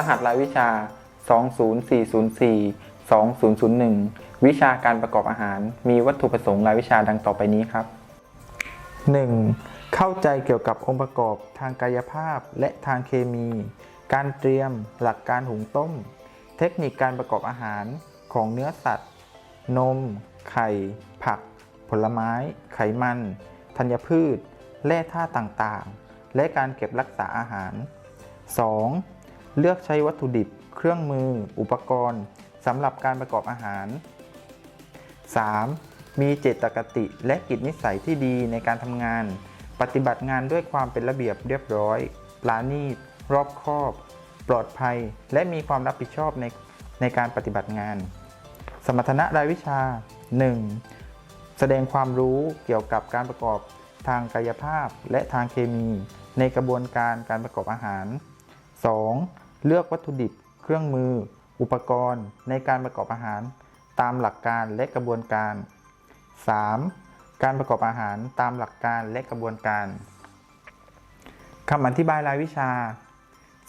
รหัสรายวิชา 20404 2001 วิชาการประกอบอาหาร มีวัตถุประสงค์รายวิชาดังต่อไปนี้ครับ 1. เข้าใจเกี่ยวกับองค์ประกอบทางกายภาพและทางเคมี การเตรียม หลักการหุงต้ม เทคนิคการประกอบอาหารของเนื้อสัตว์ นม ไข่ ผัก ผลไม้ ไขมัน ธัญพืช แร่ธาตุต่างๆ และการเก็บรักษาอาหาร 2. เลือกใช้วัตถุดิบ เครื่องมือ อุปกรณ์สำหรับการประกอบอาหาร 3. มีเจตคติและกิจนิสัยที่ดีในการทำงาน ปฏิบัติงานด้วยความเป็นระเบียบเรียบร้อยปราณีตรอบคอบ ปลอดภัย และมีความรับผิดชอบในในการปฏิบัติงาน สมรรถนะรายวิชา 1. แสดงความรู้เกี่ยวกับการประกอบทางกายภาพและทางเคมี ในกระบวนการการประกอบอาหาร 2. เลือกวัตถุดิบ เครื่องมือ อุปกรณ์ ในการประกอบอาหาร ตามหลักการและกระบวนการ 3. การประกอบอาหารตามหลักการและกระบวนการคำอธิบายรายวิชา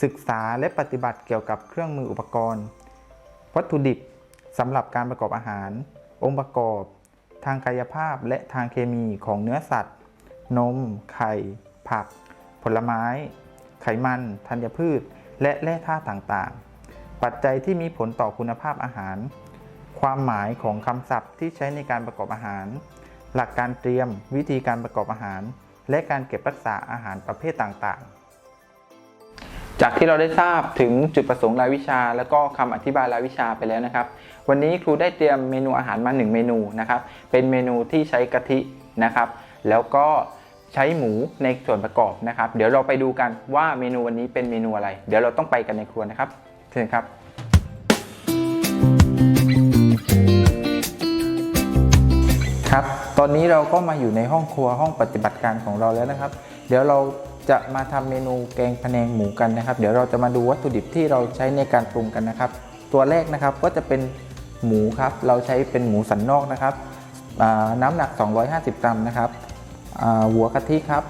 ศึกษาและปฏิบัติเกี่ยวกับเครื่องมืออุปกรณ์ วัตถุดิบสำหรับการประกอบอาหาร องค์ประกอบ ทางกายภาพและทางเคมีของเนื้อสัตว์ นม ไข่ ผัก ผลไม้ ไขมัน ธัญพืช และแร่ธาตุต่างๆ ปัจจัยที่มีผลต่อคุณภาพอาหาร ความหมายของคำศัพท์ที่ใช้ในการประกอบอาหาร หลักการเตรียม วิธีการประกอบอาหาร และการเก็บรักษาอาหารประเภทต่างๆ จากที่เราได้ทราบถึงจุดประสงค์รายวิชา และก็คำอธิบายรายวิชาไปแล้วนะครับ วันนี้ครูได้เตรียมเมนูอาหารมา 1 เมนูนะครับ เป็นเมนูที่ใช้กะทินะครับ แล้วก็ ใช้หมูในส่วนประกอบนะครับ เดี๋ยวเราไปดูกันว่าเมนูวันนี้เป็นเมนูอะไร เดี๋ยวเราต้องไปกันในครัวนะครับเชิญครับครับ ตอนนี้เราก็มาอยู่ในห้องครัวห้องปฏิบัติการของเราแล้วนะครับ เดี๋ยวเราจะมาทำเมนูแกงพะแนงหมูกันนะครับ เดี๋ยวเราจะมาดูวัตถุดิบที่เราใช้ในการปรุงกันนะครับ ตัวแรกนะครับก็จะเป็นหมูครับ เราใช้เป็นหมูสันนอกนะครับ น้ำหนัก 250 กรัมนะครับ หัวกะทิครับ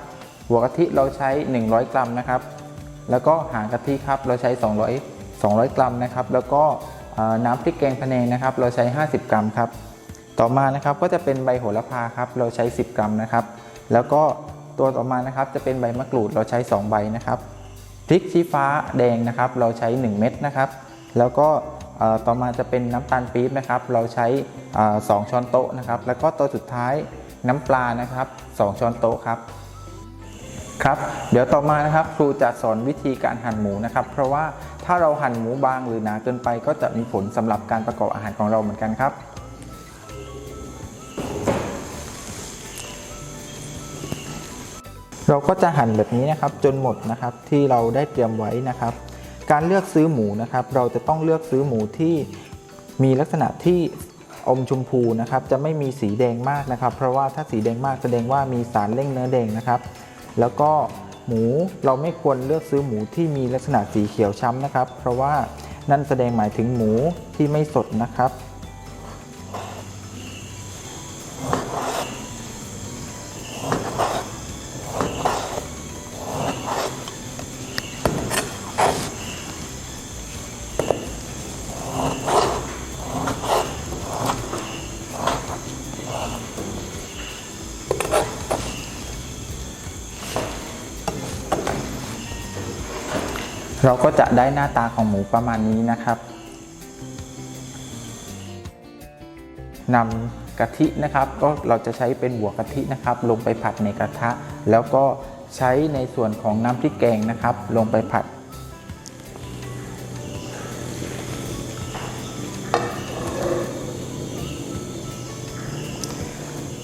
หัวกะทิเราใช้ 100 กรัมนะครับ แล้วก็หางกะทิครับเราใช้ 200 200 กรัมนะครับ แล้วก็น้ำพริกแกงพะแนงนะครับ เราใช้ 50 กรัมครับ ต่อมานะครับก็จะเป็นใบโหระพาครับ เราใช้ 10 กรัมนะครับ แล้วก็ตัวต่อมานะครับจะเป็นใบมะกรูดเราใช้ 2 ใบนะครับ พริกชี้ฟ้าแดงนะครับ เราใช้ 1 เม็ดนะครับ แล้วก็ต่อมาจะเป็นน้ำตาลปี๊บนะครับ เราใช้เอ่อ2ช้อนโต๊ะนะครับ แล้วก็ตัวสุดท้ายน้ำปลานะครับ 2 ช้อนโต๊ะครับครับเดี๋ยวต่อมานะครับครูจะสอนวิธีการหั่นหมูนะครับ เพราะว่าถ้าเราหั่นหมูบางหรือหนาเกินไปก็จะมีผลสำหรับการประกอบอาหารของเราเหมือนกันครับเราก็จะหั่นแบบนี้นะครับจนหมดนะครับที่เราได้เตรียมไว้นะครับ การเลือกซื้อหมูนะครับ เราจะต้องเลือกซื้อหมูที่มีลักษณะที่ อมชมพูนะครับจะไม่มีสีแดงมากนะครับ เพราะว่าถ้าสีแดงมากแสดงว่ามีสารเร่งเนื้อแดงนะครับ แล้วก็หมูเราไม่ควรเลือกซื้อหมูที่มีลักษณะสีเขียวช้ำนะครับ เพราะว่านั่นแสดงหมายถึงหมูที่ไม่สดนะครับ เราก็จะได้หน้าตาของหมูประมาณนี้นะครับนำกะทินะครับ ก็เราจะใช้เป็นหัวกะทินะครับ ลงไปผัดในกระทะ แล้วก็ใช้ในส่วนของน้ำพริกแกงนะครับ ลงไปผัด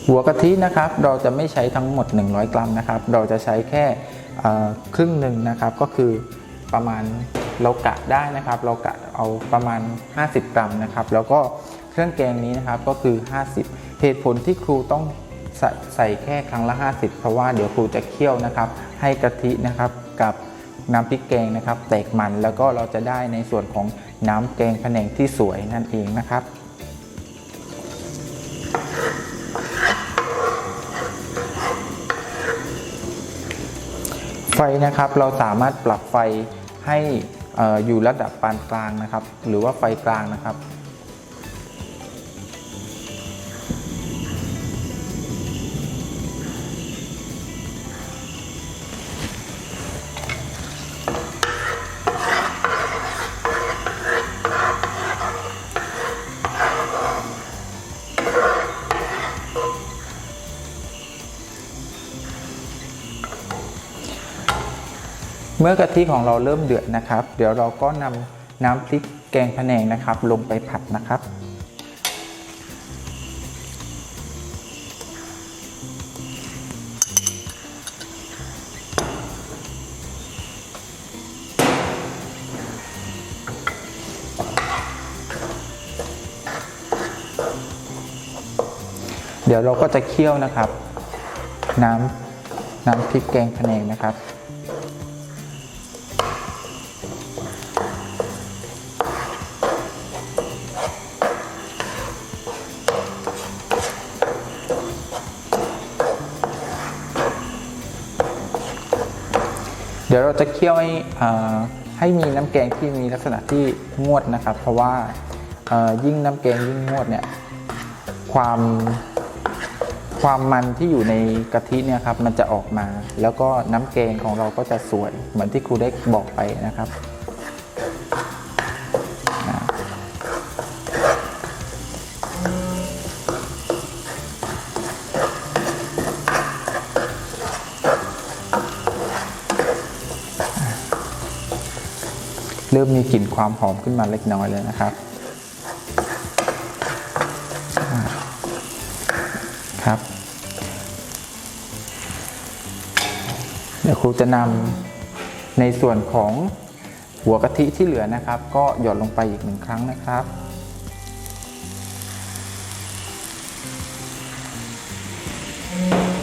หัวกะทินะครับ เราจะไม่ใช้ทั้งหมด 100 กรัมนะครับ เราจะใช้แค่ครึ่งหนึ่งนะครับก็คือ ประมาณเรากะได้นะครับ เรากะเอาประมาณ 50 กรัมนะครับ แล้วก็เครื่องแกงนี้นะครับก็คือ 50 เหตุผลที่ครูต้องใส่ใส่แค่ครั้งละ 50 เพราะว่าเดี๋ยวครูจะเคี่ยวนะครับ ให้กะทินะครับกับน้ำพริกแกงนะครับ แตกมันแล้วก็เราจะได้ในส่วนของน้ำแกงแผนงที่สวยนั่นเองนะครับ ไฟนะครับเราสามารถปรับไฟให้อยู่ระดับปานกลางนะครับ หรือว่าไฟกลางนะครับ เมื่อกะทิของเราเริ่มเดือดนะครับ เดี๋ยวเราก็นำน้ำพริกแกงพะแนงนะครับ ลงไปผัดนะครับ เดี๋ยวเราก็จะเคี่ยวนะครับ น้ำน้ำพริกแกงพะแนงนะครับ เดี๋ยวเรา จะเคี่ยวให้ให้มีน้ำแกงที่มีลักษณะที่งวดนะครับ เพราะว่ายิ่งน้ำแกงยิ่งงวดเนี่ยความความมันที่อยู่ในกะทิเนี่ยครับมันจะออกมา แล้วก็น้ำแกงของเราก็จะสวยเหมือนที่ครูได้บอกไปนะครับ ริ่มมีกลิ่นความหอมขึ้นมาเล็กน้อยเลยนะครับครับ เดี๋ยวครูจะนำในส่วนของหัวกะทิที่เหลือนะครับ ก็หยดลงไปอีกหนึ่งครั้งนะครับ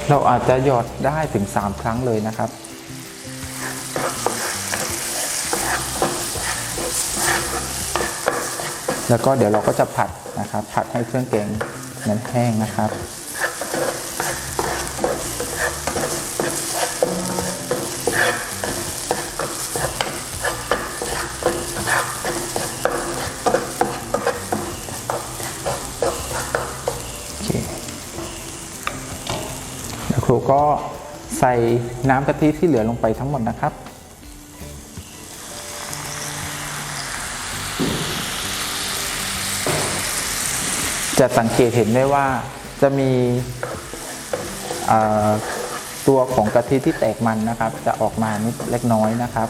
เราอาจจะหยอดได้ถึง 3 ครั้งเลยนะครับ แล้วก็เดี๋ยวเราก็จะผัดนะครับ ผัดให้เครื่องแกงนั้นแห้งนะครับโอเคแล้วครูก็ใส่น้ำกะทิที่เหลือลงไปทั้งหมดนะครับ จะสังเกตเห็นได้ว่าจะมีตัวของกะทิที่แตกมันนะครับ จะออกมานิดเล็กน้อยนะครับ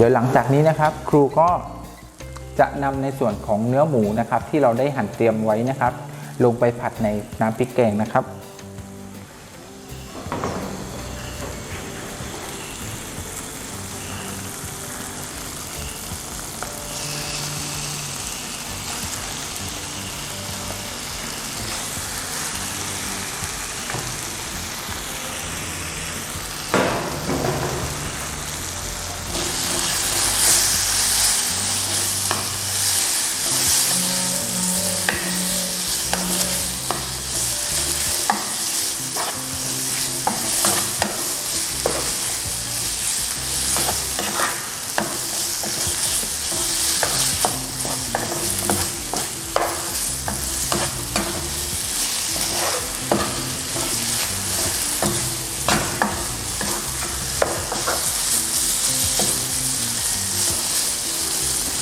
เดี๋ยวหลังจากนี้นะครับครูก็จะนำในส่วนของเนื้อหมูนะครับ ที่เราได้หั่นเตรียมไว้นะครับ ลงไปผัดในน้ำพริกแกงนะครับ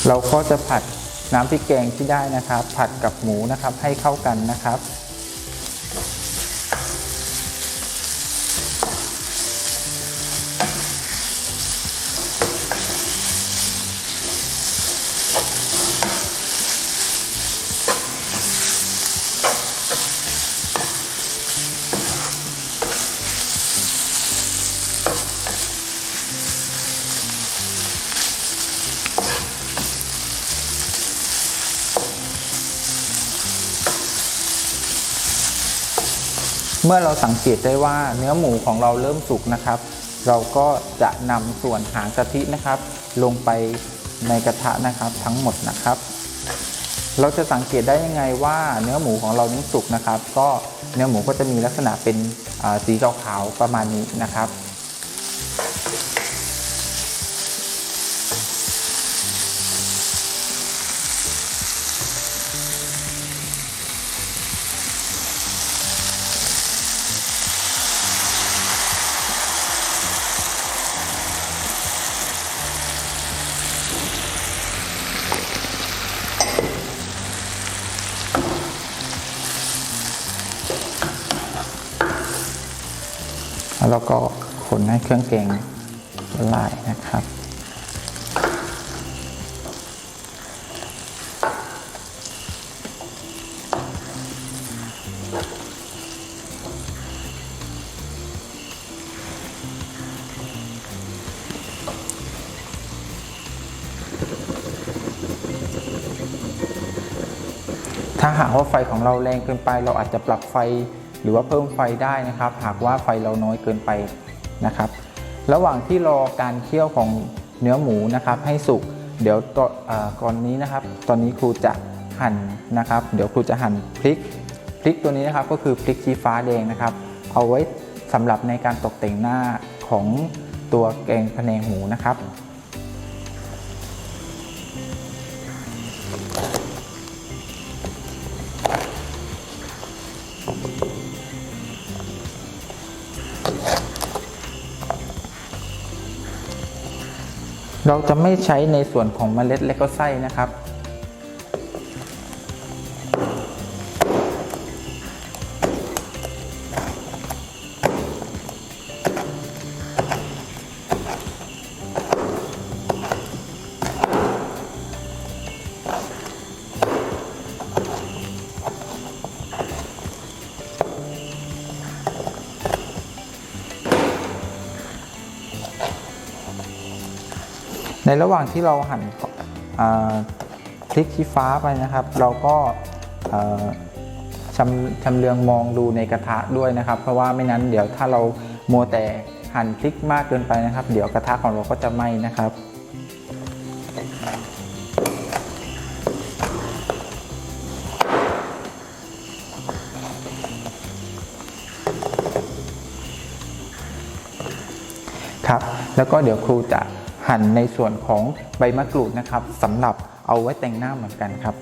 เราก็จะผัดน้ำพริกแกงที่ได้นะครับ ผัดกับหมูนะครับให้เข้ากันนะครับ เมื่อเราสังเกตได้ว่าเนื้อหมูของเราเริ่มสุกนะครับ เราก็จะนำส่วนหางกะทินะครับ ลงไปในกระทะนะครับทั้งหมดนะครับ เราจะสังเกตได้ยังไงว่าเนื้อหมูของเรานี้สุกนะครับ ก็เนื้อหมูก็จะมีลักษณะเป็นสีขาวๆประมาณนี้นะครับ แล้วก็คนให้เครื่องแกงละลายนะครับ ถ้าหากว่าไฟของเราแรงเกินไป เราอาจจะปรับไฟ หรือว่าเพิ่มไฟได้นะครับ หากว่าไฟเราน้อยเกินไปนะครับ ระหว่างที่รอการเคี่ยวของเนื้อหมูนะครับ ให้สุกเดี๋ยวตอนอ่าก่อนนี้นะครับ ตอนนี้ครูจะหั่นนะครับ เดี๋ยวครูจะหั่นพริกพริกตัวนี้นะครับก็คือพริกชี้ฟ้าแดงนะครับ เอาไว้สำหรับในการตกแต่งหน้าของตัวแกงพะแนงหมูนะครับ เราจะไม่ใช้ในส่วนของเมล็ดและก็ไส้นะครับ ในระหว่างที่เราหั่นพริกชี้ฟ้าไปนะครับ เราก็ชำชำเลืองมองดูในกระทะด้วยนะครับ เพราะว่าไม่นั้นเดี๋ยวถ้าเรามัวแต่หั่นพริกมากเกินไปนะครับ เดี๋ยวกระทะของเราก็จะไหม้นะครับครับ แล้วก็เดี๋ยวครูจะ หั่นในส่วนของใบมะกรูดนะครับสำหรับเอาไว้แต่งหน้าเหมือนกันครับ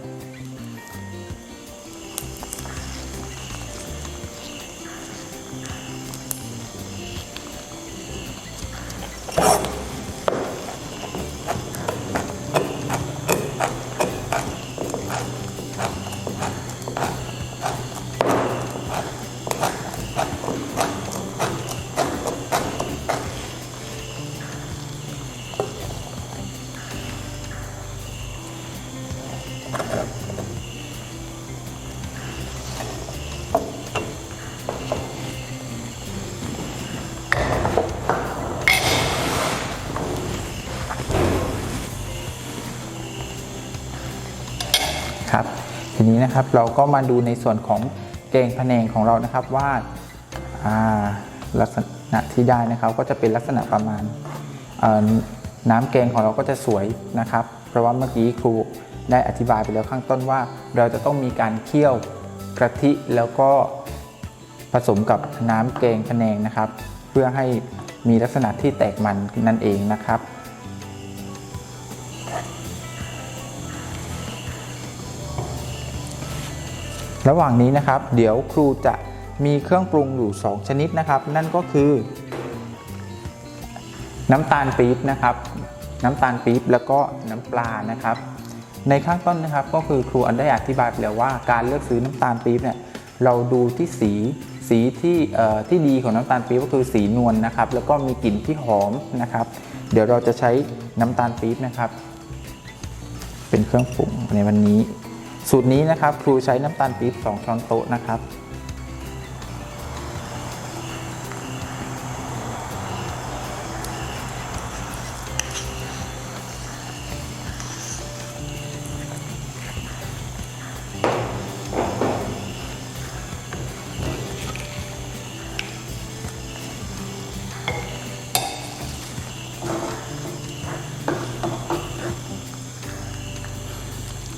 นะครับ เราก็มาดูในส่วนของแกงพะแนงของเรานะครับว่าลักษณะที่ได้นะครับ ก็จะเป็นลักษณะประมาณน้ำแกงของเราก็จะสวยนะครับ เพราะว่าเมื่อกี้ครูได้อธิบายไปแล้วข้างต้นว่า เราจะต้องมีการเคี่ยวกะทิแล้วก็ผสมกับน้ำแกงพะแนงนะครับ เพื่อให้มีลักษณะที่แตกมันนั่นเองนะครับ ระหว่างนี้นะครับ เดี๋ยวครูจะมีเครื่องปรุงอยู่ 2 ชนิดนะครับ นั่นก็คือ น้ำตาลปี๊บนะครับ น้ำตาลปี๊บแล้วก็น้ำปลานะครับ ในข้างต้นนะครับก็คือครูอันได้อธิบายไปแล้วว่าการเลือกซื้อน้ำตาลปี๊บเนี่ยเราดูที่สีสีที่ที่ดีของน้ำตาลปี๊บก็คือสีนวลนะครับ แล้วก็มีกลิ่นที่หอมนะครับ เดี๋ยวเราจะใช้น้ำตาลปี๊บนะครับ เป็นเครื่องปรุงในวันนี้ สูตรนี้นะครับครูใช้น้ำตาลปี๊บ2ช้อนโต๊ะนะครับ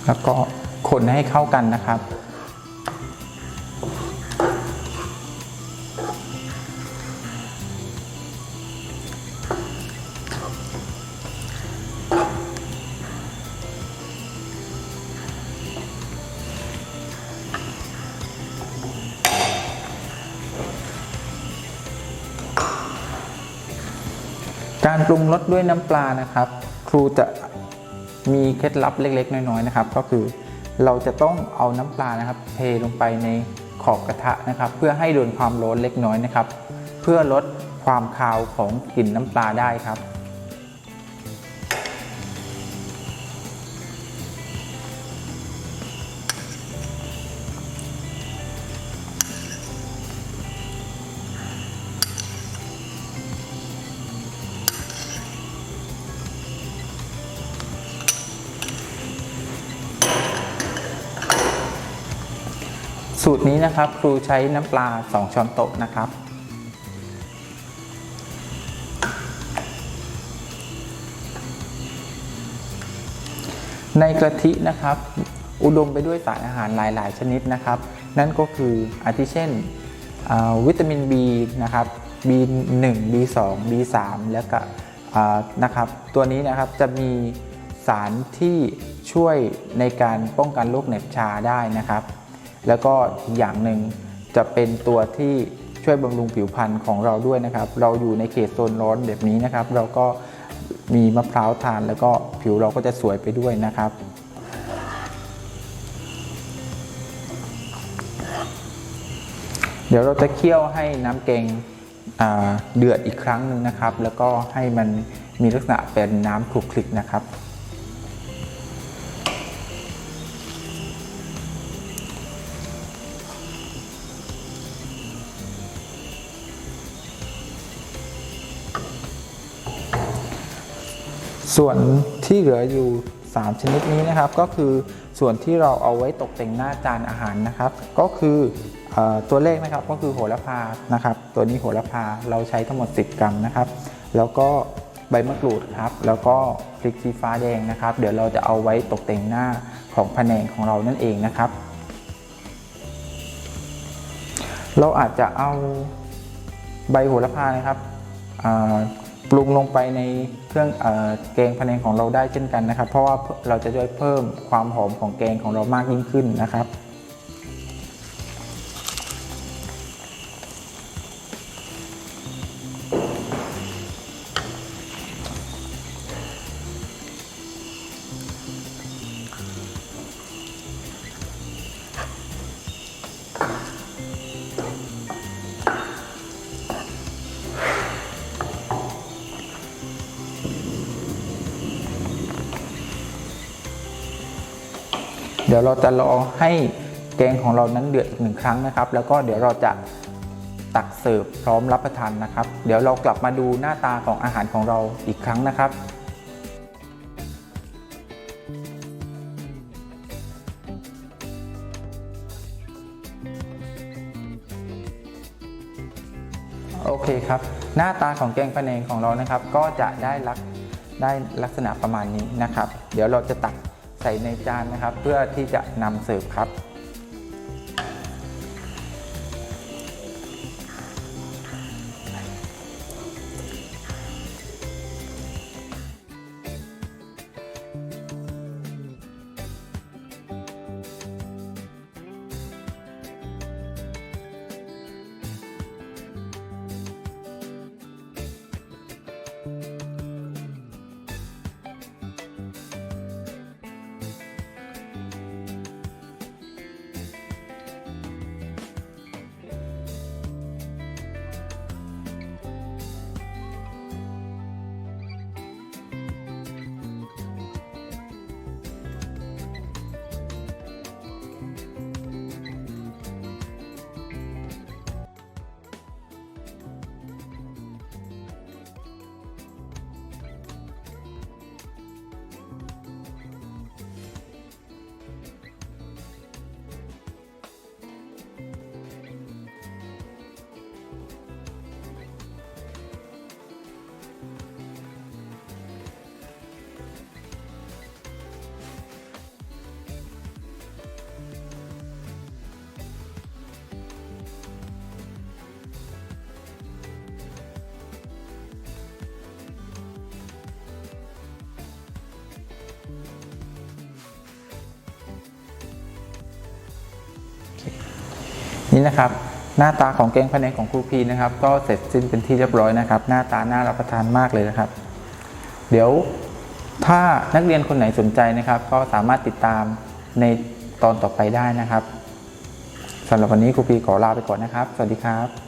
แล้วก็ คนให้เข้ากันนะครับ การปรุงรสด้วยน้ำปลานะครับ ครูจะมีเคล็ดลับเล็ก ๆ น้อย ๆ นะครับ ก็คือ เราจะต้องเอาน้ำปลานะครับ เทลงไปในขอบกระทะนะครับ เพื่อให้โดนความร้อนเล็กน้อยนะครับ เพื่อลดความคาวของกลิ่นน้ำปลาได้ครับ นี้นะครับ ครูใช้น้ำปลา 2 ช้อนโต๊ะนะครับ ในกะทินะครับ อุดมไปด้วยสารอาหารหลาย ๆ ชนิดนะครับ นั่นก็คืออาทิเช่นวิตามิน B นะครับ B1 B2 B3 แล้วก็นะครับตัวนี้นะครับจะมีสารที่ช่วยในการป้องกันโรคเหน็บชาได้นะครับ แล้วก็อีกอย่างหนึ่งจะเป็นตัวที่ช่วยบำรุงผิวพรรณของเราด้วยนะครับ เราอยู่ในเขตโซนร้อนแบบนี้นะครับ เราก็มีมะพร้าวทานแล้วก็ผิวเราก็จะสวยไปด้วยนะครับเดี๋ยวเราจะเคี่ยวให้น้ำแกงเดือดอีกครั้งหนึ่งนะครับ แล้วก็ให้มันมีลักษณะเป็นน้ำคลุกคลิกนะครับ ส่วนที่เหลืออยู่ 3 ชนิดนี้นะครับก็คือส่วนที่เราเอาไว้ตกแต่งหน้าจานอาหารนะครับ ก็คือออตัวเลขนะครับก็คือโหระพานะครับ ตัวนี้โหระพาเราใช้ทั้งหมด 10 กรัมนะครับ แล้วก็ใบมะกรูดครับ แล้วก็พริกชี้ฟ้าแดงนะครับ เดี๋ยวเราจะเอาไว้ตกแต่งหน้าของแผนงของเรานั่นเองนะครับ เราอาจจะเอาใบโหระพานะครับ ปรุงลงไปในเครื่องเออแกงพะแนงของเราได้เช่นกันนะครับ เพราะว่าเราจะช่วยเพิ่มความหอมของแกงของเรามากยิ่งขึ้นนะครับ ดี๋ยวเราจะรอให้แกงของเรานั้นเดือดอีกหนึ่งครั้งนะครับ แล้วก็เดี๋ยวเราจะตักเสิร์ฟพร้อมรับประทานนะครับ เดี๋ยวเรากลับมาดูหน้าตาของอาหารของเราอีกครั้งนะครับโอเคครับหน้าตาของแกงพะแนงของเรานะครับ ก็จะได้ลักได้ลักษณะประมาณนี้นะครับ เดี๋ยวเราจะตัก ใส่ในจานนะครับ เพื่อที่จะนำเสิร์ฟครับ นี่นะครับหน้าตาของแกงพะแนงของครูพีนะครับ ก็เสร็จสิ้นเป็นที่เรียบร้อยนะครับ หน้าตาน่ารับประทานมากเลยนะครับ เดี๋ยวถ้านักเรียนคนไหนสนใจนะครับ ก็สามารถติดตามในตอนต่อไปได้นะครับสำหรับวันนี้ครูพีขอลาไปก่อนนะครับ สวัสดีครับ